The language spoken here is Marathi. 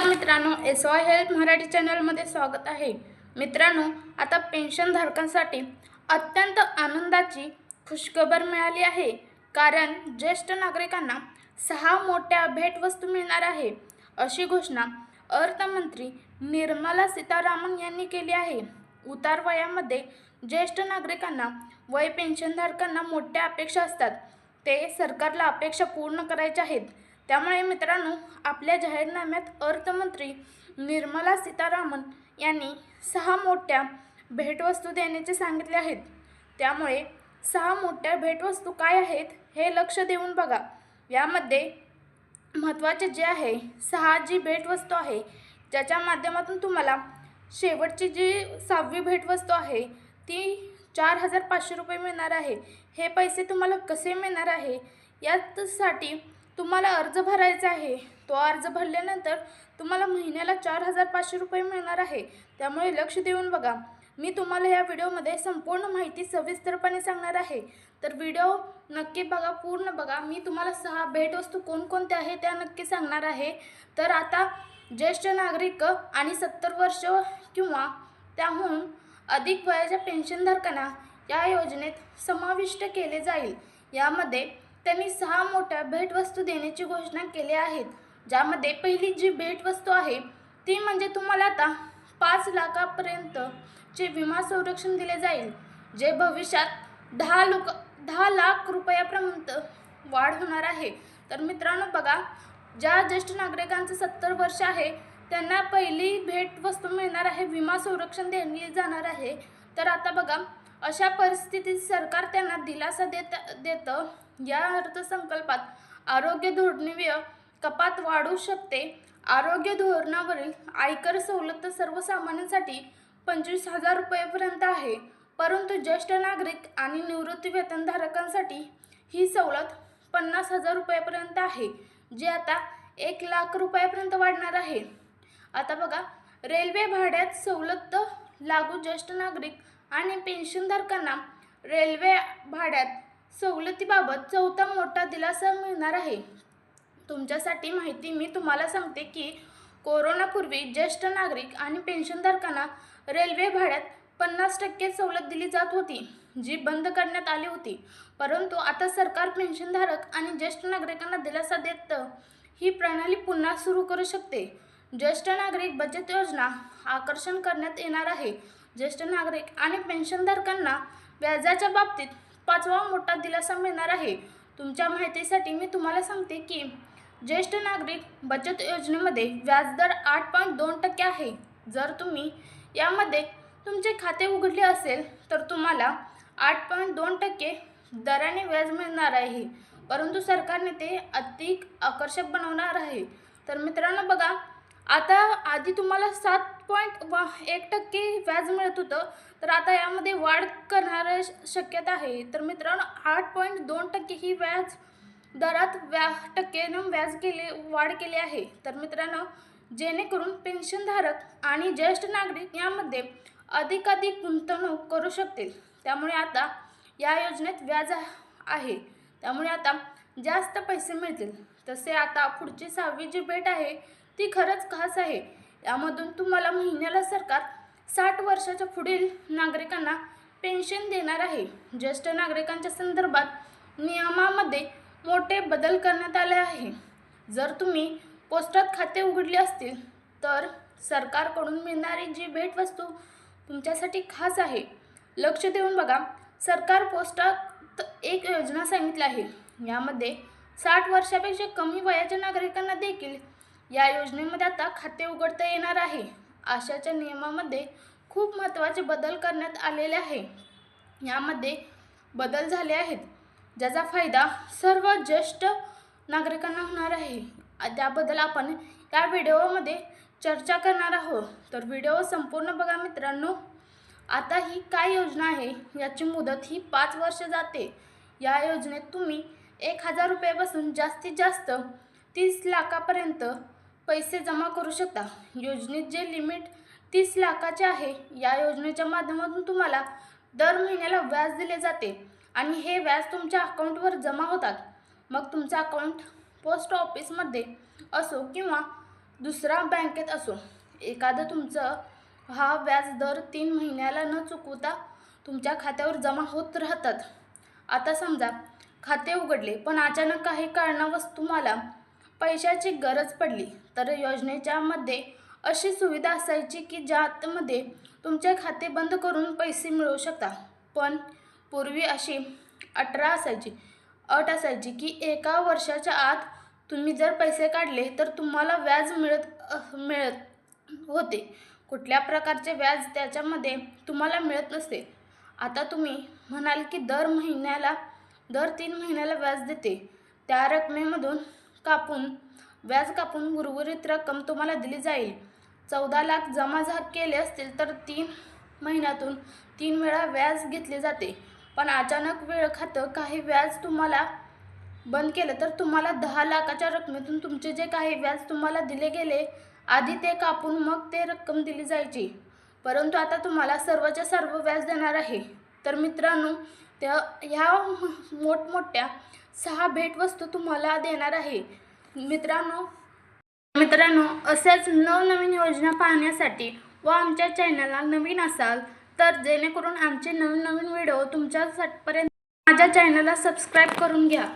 नमस्कार मित्रांनो एस वाय हेल्थ मराठी चॅनलमध्ये स्वागत आहे. मित्रांनो आता पेन्शनधारकांसाठी अत्यंत आनंदाची खुशखबर मिळाली आहे. कारण ज्येष्ठ नागरिकांना सहा मोठ्या भेटवस्तू मिळणार आहे अशी घोषणा अर्थमंत्री निर्मला सीतारामन यांनी केली आहे. उतार वयामध्ये ज्येष्ठ नागरिकांना वय पेन्शनधारकांना मोठ्या अपेक्षा असतात. ते सरकारला अपेक्षा पूर्ण करायच्या आहेत. त्यामुळे मित्रांनो आपल्या जाहीरनाम्यात अर्थमंत्री निर्मला सीतारामन यांनी सहा मोठ्या भेटवस्तू देण्याचे सांगितले आहेत. त्यामुळे सहा मोठ्या भेटवस्तू काय आहेत हे लक्ष देऊन बघा. यामध्ये महत्त्वाचे जे आहे सहा जी भेटवस्तू आहे ज्याच्या माध्यमातून तुम्हाला शेवटची जी सहावी भेटवस्तू आहे ती चार हजार पाचशे रुपये मिळणार आहे. हे पैसे तुम्हाला कसे मिळणार आहे? यासाठी तुम्हाला अर्ज भरायचा आहे. तो अर्ज भरल्यानंतर तुम्हाला महिन्याला चार हजार पाचशे रुपये मिळणार आहे. त्यामुळे लक्ष देऊन बघा. मी तुम्हाला या व्हिडिओमध्ये संपूर्ण माहिती सविस्तरपणे सांगणार आहे. तर व्हिडिओ नक्की बघा पूर्ण बघा. मी तुम्हाला सहा भेटवस्तू कोणकोणत्या आहे त्या नक्की सांगणार आहे. तर आता ज्येष्ठ नागरिक आणि सत्तर वर्ष किंवा त्याहून अधिक वयाच्या पेन्शनधारकांना या योजनेत समाविष्ट केले जाईल. यामध्ये त्यांनी सहा मोठ्या भेटवस्तू देण्याची घोषणा केली आहेत ज्यामध्ये पहिली जी भेटवस्तू आहे ती म्हणजे तुम्हाला आता पाच लाखापर्यंतचे विमा संरक्षण दिले जाईल जे भविष्यात दहा लोक दहा लाख रुपयापर्यंत वाढ होणार आहे. तर मित्रांनो बघा ज्या ज्येष्ठ नागरिकांचं सत्तर वर्ष आहे त्यांना पहिली भेटवस्तू मिळणार आहे विमा संरक्षण देणे जाणार आहे. तर आता बघा अशा परिस्थितीत सरकार त्यांना दिलासा देत देतं या अर्थसंकल्पात आरोग्य धोरणीय कपात वाढू शकते. आरोग्य धोरणावरील आयकर सवलत सर्वसामान्यांसाठी पंचवीस हजार रुपयेपर्यंत आहे. परंतु ज्येष्ठ नागरिक आणि निवृत्ती वेतनधारकांसाठी ही सवलत पन्नास हजार रुपयापर्यंत आहे जे आता एक लाख रुपयापर्यंत वाढणार आहे. आता बघा रेल्वे भाड्यात सवलत लागू ज्येष्ठ नागरिक आणि पेन्शनधारकांना रेल्वे भाड्यात सवलतीबाबत चौथा मोठा दिलासा मिळणार आहे. तुमच्यासाठी माहिती मी तुम्हाला सांगते की कोरोनापूर्वी ज्येष्ठ नागरिक आणि पेन्शनधारकांना रेल्वे भाड्यात पन्नास टक्के सवलत दिली जात होती जी बंद करण्यात आली होती. परंतु आता सरकार पेन्शनधारक आणि ज्येष्ठ नागरिकांना दिलासा देतं ही प्रणाली पुन्हा सुरू करू शकते. ज्येष्ठ नागरिक बचत योजना आकर्षण करण्यात येणार आहे. ज्येष्ठ नागरिक आणि पेन्शनधारकांना व्याजाच्या बाबतीत पाचवा मोठा दिलासा मिळणार आहे. तुमच्या माहितीसाठी मी तुम्हाला सांगते की ज्येष्ठ नागरिक बचत योजनेमध्ये व्याजदर आठ पॉईंट दोन टक्के आहे. जर तुम्ही यामध्ये तुमचे खाते उघडले असेल तर तुम्हाला आठ पॉईंट दोन टक्के दराने व्याज मिळणार आहे. परंतु सरकारने ते अधिक आकर्षक बनवणार आहे. तर मित्रांनो बघा आता आधी तुम्हाला सात पॉईंट व एक टक्के व्याज मिळत होतं. तर आता यामध्ये वाढ करणार शक्यता आहे. तर मित्रांनो आठ पॉईंट दोन टक्के ही व्याज दरात व्या टक्केनं व्याज केले वाढ केली आहे. तर मित्रांनो जेणेकरून पेन्शनधारक आणि ज्येष्ठ नागरिक यामध्ये अधिकाधिक गुंतवणूक करू शकतील. त्यामुळे आता या योजनेत व्याज आहे. त्यामुळे आता जास्त पैसे मिळतील. तसे आता पुढची सहावी जी भेट आहे ती खरंच खास आहे. यामधून तुम्हाला महिन्याला सरकार साठ वर्षाच्या पुढील नागरिकांना पेन्शन देणार आहे. ज्येष्ठ नागरिकांच्या संदर्भात नियमामध्ये मोठे बदल करण्यात आले आहे. जर तुम्ही पोस्टात खाते उघडले असतील तर सरकारकडून मिळणारी जी भेटवस्तू तुमच्यासाठी खास आहे. लक्ष देऊन बघा सरकार पोस्टात एक योजना सांगितली आहे. यामध्ये साठ वर्षापेक्षा कमी वयाच्या नागरिकांना देखील या योजनेमध्ये आता खाते उघडता येणार आहे. आशाच्या नियमामध्ये खूप महत्त्वाचे बदल करण्यात आलेले आहे. यामध्ये बदल झाले आहेत. ज्याचा फायदा सर्व ज्येष्ठ नागरिकांना होणार आहे. त्याबद्दल आपण या व्हिडिओमध्ये चर्चा करणार आहोत. तर व्हिडिओ संपूर्ण बघा मित्रांनो. आता ही काय योजना आहे याची मुदत ही पाच वर्ष जाते. या योजनेत तुम्ही एक हजार रुपयापासून जास्तीत जास्त तीस लाखापर्यंत पैसे जमा करू शकता. योजनेत जे लिमिट तीस लाखाचे आहे या योजनेच्या माध्यमातून तुम्हाला दर महिन्याला व्याज दिले जाते आणि हे व्याज तुमच्या अकाउंटवर जमा होतात. मग तुमचं अकाउंट पोस्ट ऑफिसमध्ये असो किंवा दुसरा बँकेत असो एखादं तुमचं हा व्याज दर तीन महिन्याला न चुकवता तुमच्या खात्यावर जमा होत राहतात. आता समजा खाते उघडले पण अचानक काही कारणावस तुम्हाला पैशाची गरज पडली. तर योजनेच्या मध्ये अशी सुविधा असायची की ज्यामध्ये तुमचे खाते बंद करून पैसे मिळवू शकता. पण पूर्वी अशी अठरा असायची. अट असायची की एका वर्षाच्या आत तुम्ही जर पैसे काढले तर तुम्हाला व्याज मिळत मिळत होते. कुठल्या प्रकारचे व्याज त्याच्यामध्ये तुम्हाला मिळत नसते. आता तुम्ही म्हणाल की दर महिन्याला दर तीन महिन्याला व्याज देते. त्या रकमेमधून कापून व्याज कापून उर्वरित रक्कम तुम्हाला दिली जाईल. चौदा लाख जमा झा केले असतील तर तीन महिन्यातून तीन वेळा व्याज घेतले जाते. पण अचानक वेळ खातं काही व्याज तुम्हाला बंद केलं तर तुम्हाला दहा लाखाच्या रकमेतून तुमचे जे काही व्याज तुम्हाला दिले गेले आधी ते कापून मग ते रक्कम दिली जायची. परंतु आता तुम्हाला सर्वच्या सर्व व्याज देणार आहे. तर मित्रांनो त्या ह्या मोठमोठ्या सहा भेटवस्तू तुम्हाला देणार आहे. मित्रांनो मित्रांनो अशाच नवनवीन योजना पाहण्यासाठी व आमच्या चॅनलला नवीन असाल तर जेणेकरून आमचे नवीन नवीन व्हिडिओ तुमच्यापर्यंत माझ्या चॅनलला सबस्क्राईब करून घ्या.